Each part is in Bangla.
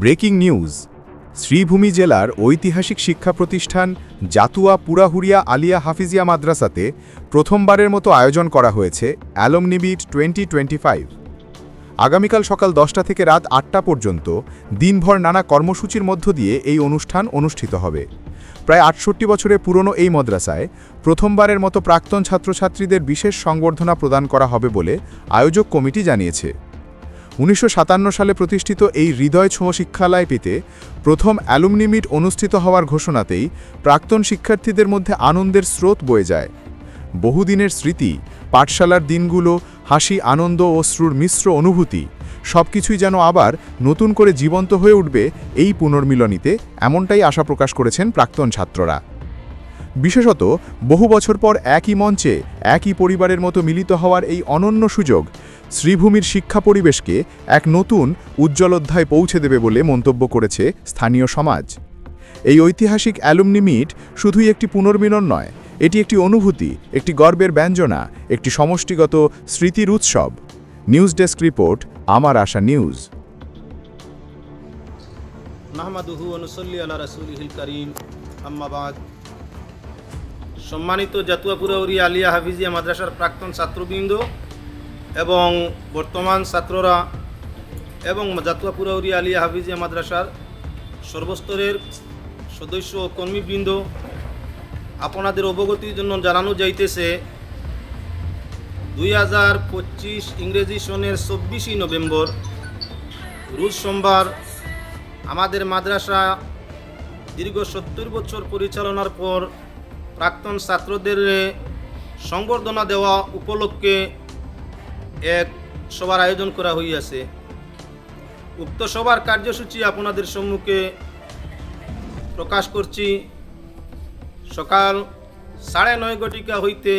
Breaking news. শ্রীভূমি জেলার ঐতিহাসিক শিক্ষা প্রতিষ্ঠান জাতুয়া পুরাহুরিয়া আলিয়া হাফিজিয়া মাদ্রাসাতে প্রথমবারের মতো আয়োজন করা হয়েছে অ্যালমনিবিট টোয়েন্টি টোয়েন্টি ফাইভ। আগামীকাল সকাল দশটা থেকে রাত আটটা পর্যন্ত দিনভর নানা কর্মসূচির মধ্য দিয়ে এই অনুষ্ঠান অনুষ্ঠিত হবে। প্রায় আটষট্টি বছরের পুরনো এই মাদ্রাসায় প্রথমবারের মতো প্রাক্তন ছাত্রছাত্রীদের বিশেষ সংবর্ধনা প্রদান করা হবে বলে আয়োজক কমিটি জানিয়েছে। উনিশশো সাতান্ন সালে প্রতিষ্ঠিত এই হৃদয় ছোঁয়া শিক্ষালয় পেতে প্রথম অ্যালুমনি মিট অনুষ্ঠিত হওয়ার ঘোষণাতেই প্রাক্তন শিক্ষার্থীদের মধ্যে আনন্দের স্রোত বয়ে যায়। বহুদিনের স্মৃতি, পাঠশালার দিনগুলো, হাসি, আনন্দ ও শ্রুর মিশ্র অনুভূতি, সবকিছুই যেন আবার নতুন করে জীবন্ত হয়ে উঠবে এই পুনর্মিলনীতে, এমনটাই আশা প্রকাশ করেছেন প্রাক্তন ছাত্ররা। বিশেষত বহু বছর পর একই মঞ্চে একই পরিবারের মতো মিলিত হওয়ার এই অনন্য সুযোগ শ্রীভূমির শিক্ষা পরিবেশকে এক নতুন উজ্জ্বল অধ্যায় পৌঁছে দেবে বলে মন্তব্য করেছে স্থানীয় সমাজ। এই ঐতিহাসিক অ্যালুমনি মিট শুধুই একটি পুনর্মিলন নয়, এটি একটি অনুভূতি, একটি গর্বের ব্যঞ্জনা, একটি সমষ্টিগত স্মৃতির উৎসব। নিউজ ডেস্ক রিপোর্ট, আমার আশা নিউজ। অনুসল্লি করিম আম্মাবাদ সম্মানিত জাতুয়াপুরা উরি আলিয়া হাফিজিয়া মাদ্রাসার প্রাক্তন ছাত্রবৃন্দ এবং বর্তমান ছাত্ররা এবং জাতুয়াপুরা উরি আলিয়া হাফিজিয়া মাদ্রাসার সর্বস্তরের সদস্য ও কর্মীবৃন্দ, আপনাদের অবগতির জন্য জানানো যাইতেছে, দুই হাজার পঁচিশ ইংরেজি সনের চব্বিশই নভেম্বর, রোজ সোমবার আমাদের মাদ্রাসা দীর্ঘ সত্তর বছর পরিচালনার পর প্রাক্তন ছাত্রদের সংবর্ধনা দেওয়া উপলক্ষে এক সভার আয়োজন করা হইয়াছে। উক্ত সভার কার্যসূচি আপনাদের সম্মুখে প্রকাশ করছি। সকাল সাড়ে নয় ঘটিকা হইতে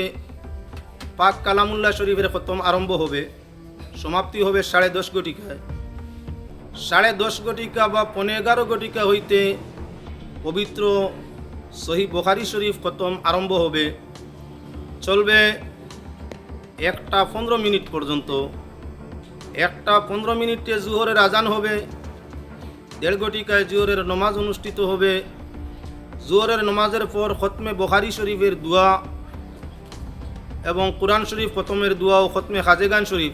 পাক কালামুল্লাহ শরীফের খতম আরম্ভ হবে, সমাপ্তি হবে সাড়ে দশ ঘটিকায়। সাড়ে দশ ঘটিকা বা পনে এগারো ঘটিকা হইতে পবিত্র সহি বখারি শরীফ খতম আরম্ভ হবে। চলবে একটা পনেরো মিনিট পর্যন্ত। একটা পনেরো মিনিটে জুহরের আজান হবে। দেড় ঘটিকায় জুহরের নমাজ অনুষ্ঠিত হবে। জুহরের নমাজের পর খতমে বখারি শরীফের দোয়া এবং কোরআন শরীফ খতমের দোয়া ও খতমে খাজেগান শরীফ।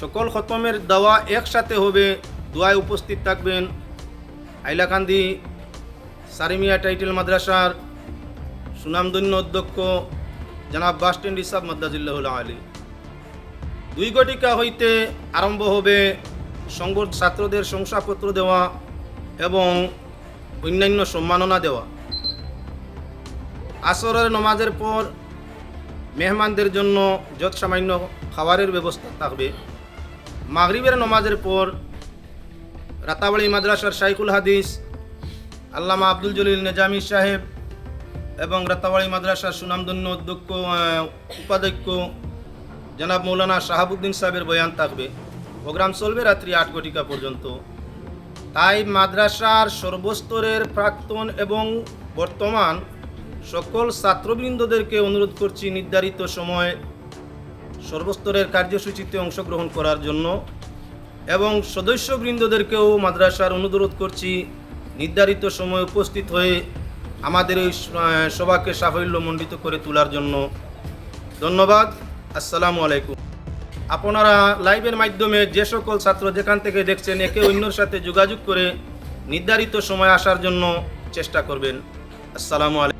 সকল খতমের দাওয়া একসাথে হবে। দোয়ায় উপস্থিত থাকবেন হাইলাকান্দি সারিমিয়া টাইটেল মাদ্রাসার সুনামধন্য অধ্যক্ষ জনাব বাস স্ট্যান্ড ইসাব মাদ্দাজিল্লাহুল আলী। দুই ঘটিকা হইতে আরম্ভ হবে সংবর্ধ ছাত্রদের শংসাপত্র দেওয়া এবং অন্যান্য সম্মাননা দেওয়া। আসরের নমাজের পর মেহমানদের জন্য যত সামান্য খাবারের ব্যবস্থা থাকবে। মাগরিবের নমাজের পর রাতাবাড়ি মাদ্রাসার শাইকুল হাদিস আল্লামা আব্দুল জলিল নেজামি সাহেব এবং রাতাবাড়ি মাদ্রাসার সুনামধন্য অধ্যক্ষ উপাধ্যক্ষ জনাব মৌলানা শাহাবুদ্দিন সাহেবের বয়ান থাকবে। প্রোগ্রাম চলবে রাত্রি আট ঘটিকা পর্যন্ত। তাই মাদ্রাসার সর্বস্তরের প্রাক্তন এবং বর্তমান সকল ছাত্রবৃন্দদেরকে অনুরোধ করছি নির্ধারিত সময় সর্বস্তরের কার্যসূচিতে অংশগ্রহণ করার জন্য এবং সদস্যবৃন্দদেরকেও মাদ্রাসার অনুরোধ করছি নির্ধারিত সময় উপস্থিত হয়ে আমাদের এই সভাকে সাফল্যমণ্ডিত করে তোলার জন্য ধন্যবাদ। আসসালামু আলাইকুম। আপনারা লাইভের মাধ্যমে যে সকল ছাত্র যেখান থেকে দেখছেন, একে অন্যর সাথে যোগাযোগ করে নির্ধারিত সময় আসার জন্য চেষ্টা করবেন। আসসালামু আলাইকুম।